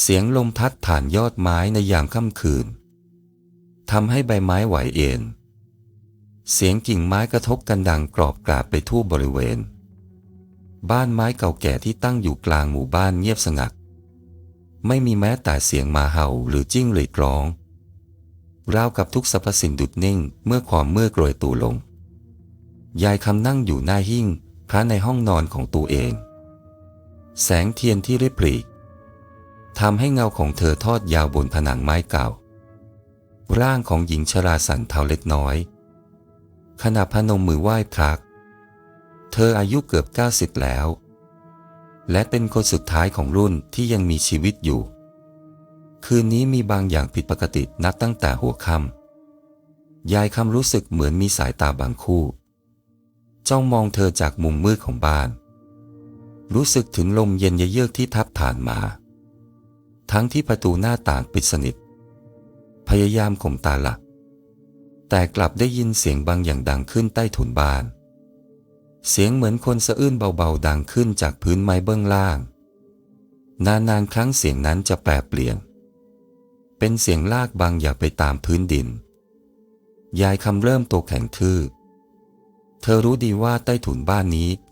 เสียงลมพัดผ่านยอดไม้ในยามค่ำคืนทำให้ใบไม้ไหวเอ็น เสียงกิ่งไม้กระทบกันดังกรอบกราบไปทั่วบริเวณ บ้านไม้เก่าแก่ที่ตั้งอยู่กลางหมู่บ้านเงียบสงัด ไม่มีแม้แต่เสียงหมาเห่าหรือจิ้งหรีดร้องราวกับทุกสรรพสิ่งดุดนิ่งเมื่อความเมืดโรยตัวลง ยายคำนั่งอยู่หน้าหิ้งพระในห้องนอนของตัวเอง แสงเทียนที่ริบหรี่ ทำให้เงาของเธอทอดยาวบนผนังไม้เก่า ร่างของหญิงชราสั่นเทาเล็กน้อย ขณะพนมมือไหว้พระเธออายุเกือบ 90 แล้ว และเป็นคนสุดท้ายของรุ่นที่ยังมีชีวิตอยู่ คืนนี้มีบางอย่างผิดปกตินับตั้งแต่หัวค่ำยายคำรู้สึกเหมือนมีสายตาบางคู่ จ้องมองเธอจากมุมมืดของบ้าน รู้สึกถึงลมเย็นเยือกที่พัดผ่านมา ทั้งที่ประตูหน้าต่างปิดสนิท พยายามข่มตาหลับ แต่กลับได้ยินเสียงบางอย่างดังขึ้นใต้ถุนบ้าน เสียงเหมือนคนสะอื้นเบาๆดังขึ้นจากพื้นไม้เบื้องล่าง นานๆครั้งเสียงนั้นจะแปรเปลี่ยน เป็นเสียงลากบางอย่างไปตามพื้นดิน ยายคำเริ่มตัวแข็งทื่อ เธอรู้ดีว่าใต้ถุนบ้านนี้